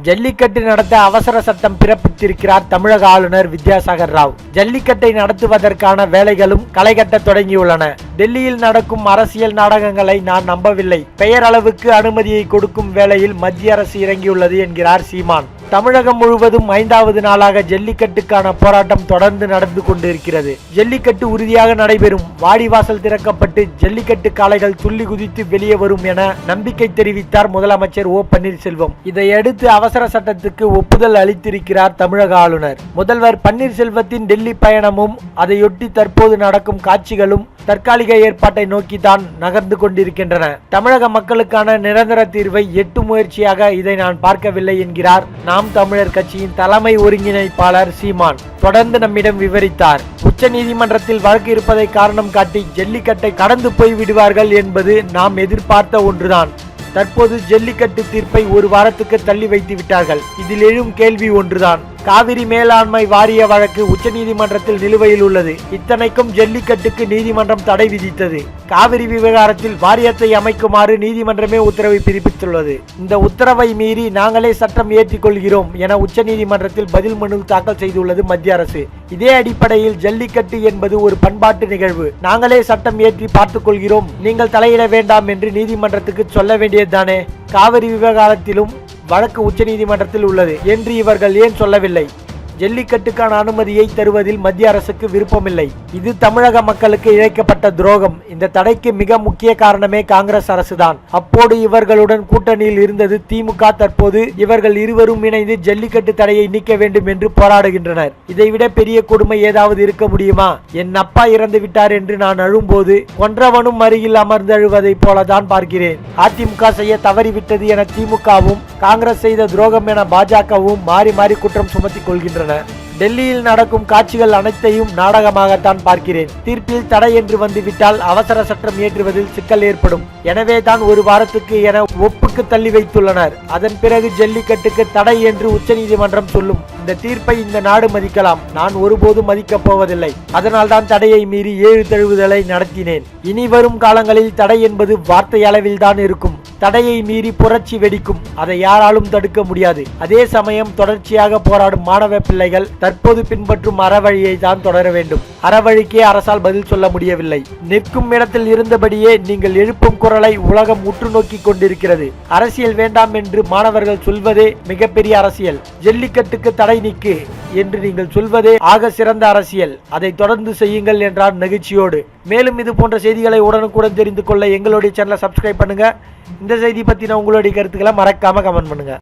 ஜல்லிக்கட்டு நடத்த அவசர சட்டம் பிறப்பித்திருக்கிறார் தமிழக ஆளுநர் வித்யாசாகர் ராவ். ஜல்லிக்கட்டை நடத்துவதற்கான வேலைகளும் களைகட்ட தொடங்கியுள்ளன. டெல்லியில் நடக்கும் அரசியல் நாடகங்களை நான் நம்பவில்லை. பெயரளவுக்கு அனுமதியை கொடுக்கும் வேளையில் மத்திய அரசு இறங்கியுள்ளது என்கிறார் சீமான். தமிழகம் முழுவதும் ஐந்தாவது நாளாக ஜல்லிக்கட்டுக்கான போராட்டம் தொடர்ந்து நடந்து கொண்டிருக்கிறது. ஜல்லிக்கட்டு உறுதியாக நடைபெறும். வாடிவாசல் திறக்கப்பட்டு ஜல்லிக்கட்டு காளைகள் துள்ளி குதித்து வெளியே வரும் என நம்பிக்கை தெரிவித்தார் முதலமைச்சர் ஓ பன்னீர்செல்வம். இதையடுத்து அவசர சட்டத்துக்கு ஒப்புதல் அளித்திருக்கிறார் தமிழக ஆளுநர். முதல்வர் பன்னீர்செல்வத்தின் டெல்லி பயணமும் அதையொட்டி தற்போது நடக்கும் காட்சிகளும் தற்காலிக ஏற்பாட்டை நோக்கி தான் நகர்ந்து கொண்டிருக்கின்றன. தமிழக மக்களுக்கான நிரந்தர தீர்வை எட்டு முயற்சியாக இதை நான் பார்க்கவில்லை என்கிறார் நாம் தமிழர் கட்சியின் தலைமை ஒருங்கிணைப்பாளர் சீமான். தொடர்ந்து நம்மிடம் விவரித்தார். உச்ச நீதிமன்றத்தில் வழக்கு இருப்பதை காரணம் காட்டி ஜல்லிக்கட்டை கடந்து போய் விடுவார்கள் என்பது நாம் எதிர்பார்த்த ஒன்றுதான். தற்போது ஜல்லிக்கட்டு தீர்ப்பை ஒரு வாரத்துக்கு தள்ளி வைத்து விட்டார்கள். இதில் எழும் கேள்வி ஒன்றுதான். காவிரி மேலாண்மை வாரிய வழக்கு உச்சநீதிமன்றத்தில் நிலுவையில் உள்ளது. இத்தனைக்கும் ஜல்லிக்கட்டுக்கு நீதிமன்றம் தடை விதித்தது. காவிரி விவகாரத்தில் வாரியத்தை அமைக்குமாறு நீதிமன்றமே உத்தரவை பிறப்பித்துள்ளது. இந்த உத்தரவை மீறி நாங்களே சட்டம் ஏற்றிக் கொள்கிறோம் என உச்சநீதிமன்றத்தில் பதில் மனு தாக்கல் செய்துள்ளது மத்திய அரசு. இதே அடிப்படையில் ஜல்லிக்கட்டு என்பது ஒரு பண்பாட்டு நிகழ்வு. நாங்களே சட்டம் ஏற்றி பார்த்துக் கொள்கிறோம் நீங்கள் தலையிட வேண்டாம் என்று நீதிமன்றத்துக்கு சொல்ல வேண்டியதுதானே? காவிரி விவகாரத்திலும் வழக்கு உச்சநீதிமன்றத்தில் உள்ளது என்று இவர்கள் ஏன் சொல்லவில்லை? ஜல்லிக்கட்டுக்கான அனுமதியை தருவதில் மத்திய அரசுக்கு விருப்பமில்லை. இது தமிழக மக்களுக்கு இழைக்கப்பட்ட துரோகம். இந்த தடைக்கு மிக முக்கிய காரணமே காங்கிரஸ் அரசுதான். அப்போது இவர்களுடன் கூட்டணியில் இருந்தது திமுக. தற்போது இவர்கள் இருவரும் இணைந்து ஜல்லிக்கட்டு தடையை நீக்க வேண்டும் என்று போராடுகின்றனர். இதைவிட பெரிய கொடுமை ஏதாவது இருக்க முடியுமா? என் அப்பா இறந்து விட்டார் என்று நான் அழும்போது கொன்றவனும் அருகில் அமர்ந்து அழுவதைப் போலதான் பார்க்கிறேன். அதிமுக செய்ய தவறிவிட்டது என திமுகவும் காங்கிரஸ் செய்த துரோகம் என பாஜகவும் மாறி மாறி குற்றம் சுமத்திக் உள்ளன. டெல்லியில் நடக்கும் காட்சிகள் அனைத்தையும் நாடகமாகத்தான் பார்க்கிறேன். தீர்ப்பில் தடை என்று வந்துவிட்டால் அவசர சட்டம் ஏற்றுவதில் சிக்கல் ஏற்படும். எனவே தான் ஒரு வாரத்துக்கு என ஒப்புக்கு தள்ளி வைத்துள்ளனர். அதன் பிறகு ஜல்லிக்கட்டுக்கு தடை என்று உச்சநீதிமன்றம் சொல்லும். இந்த தீர்ப்பை இந்த நாடு மதிக்கலாம். நான் ஒருபோதும் மதிக்கப் போவதில்லை. அதனால் தான் தடையை மீறி ஏழு தழுவுதலை நடத்தினேன். இனி வரும் காலங்களில் தடை என்பது வார்த்தை அளவில் தான் இருக்கும். தடையை மீறி புரட்சி வெடிக்கும். அதை யாராலும் தடுக்க முடியாது. அதே சமயம் தொடர்ச்சியாக போராடும் மாணவ பிள்ளைகள் தற்போது பின்பற்றும் அறவழியை தான் தொடர வேண்டும். அறவழிக்கே அரசால் பதில் சொல்ல முடியவில்லை. நிற்கும் இடத்தில் இருந்தபடியே நீங்கள் எழுப்பும் குரலை உலகம் உற்று நோக்கி கொண்டிருக்கிறது. அரசியல் வேண்டாம் என்று மாணவர்கள் சொல்வதே மிகப்பெரிய அரசியல். ஜல்லிக்கட்டுக்கு தடை நீக்கு. என்று நீங்கள் சொல்வதே ஆக சிறந்த அரசியல். அதை தொடர்ந்து செய்யுங்கள் என்றார் நெகிழ்ச்சியோடு. மேலும் இது போன்ற செய்திகளை உடனுக்குடன் தெரிந்து கொள்ள எங்களுடைய சேனலை சப்ஸ்கிரைப் பண்ணுங்க. இந்த செய்தி பத்தின உங்களுடைய கருத்துக்களை மறக்காம கமெண்ட் பண்ணுங்க.